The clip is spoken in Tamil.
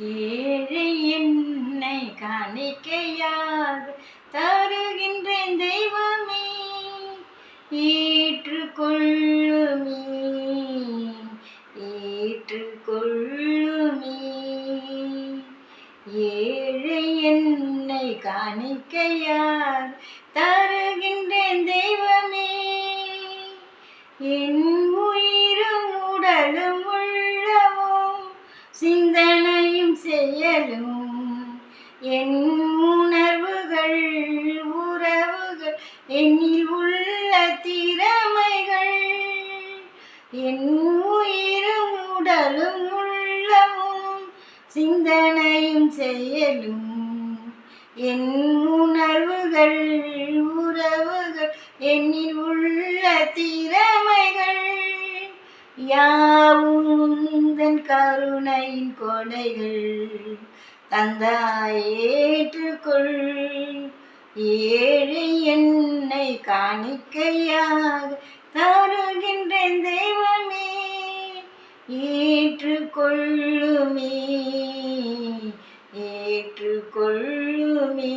ஏழை என்னை காணிக்கையாக தருகின்றேன் தெய்வமே. ஏற்றுக்கொள்ளுமே ஏற்றுக்கொள்ளுமே. ஏழை என்னை காணிக்கையாக தருகின்றேன் தெய்வமே. என் உயிரும் உடலும் உள்ளமும் சிந்தனையும் செயலும் என் உணர்வுகள் உறவுகள் என்னில் உள்ள திறமைகள் என் உயிரும் உடலும் உள்ளமும் சிந்தனையும் செயலும் என் உணர்வுகள் உறவுகள் என்னில் உள்ள தீ யாவும் உந்தன் கருணையின் கொடைகள் தந்தாயேற்றுக்கொள் ஏழை என்னை காணிக்கையாக தருகின்றேன் தெய்வமே ஏற்றுக்கொள்ளுமே ஏற்றுக்கொள்ளுமே.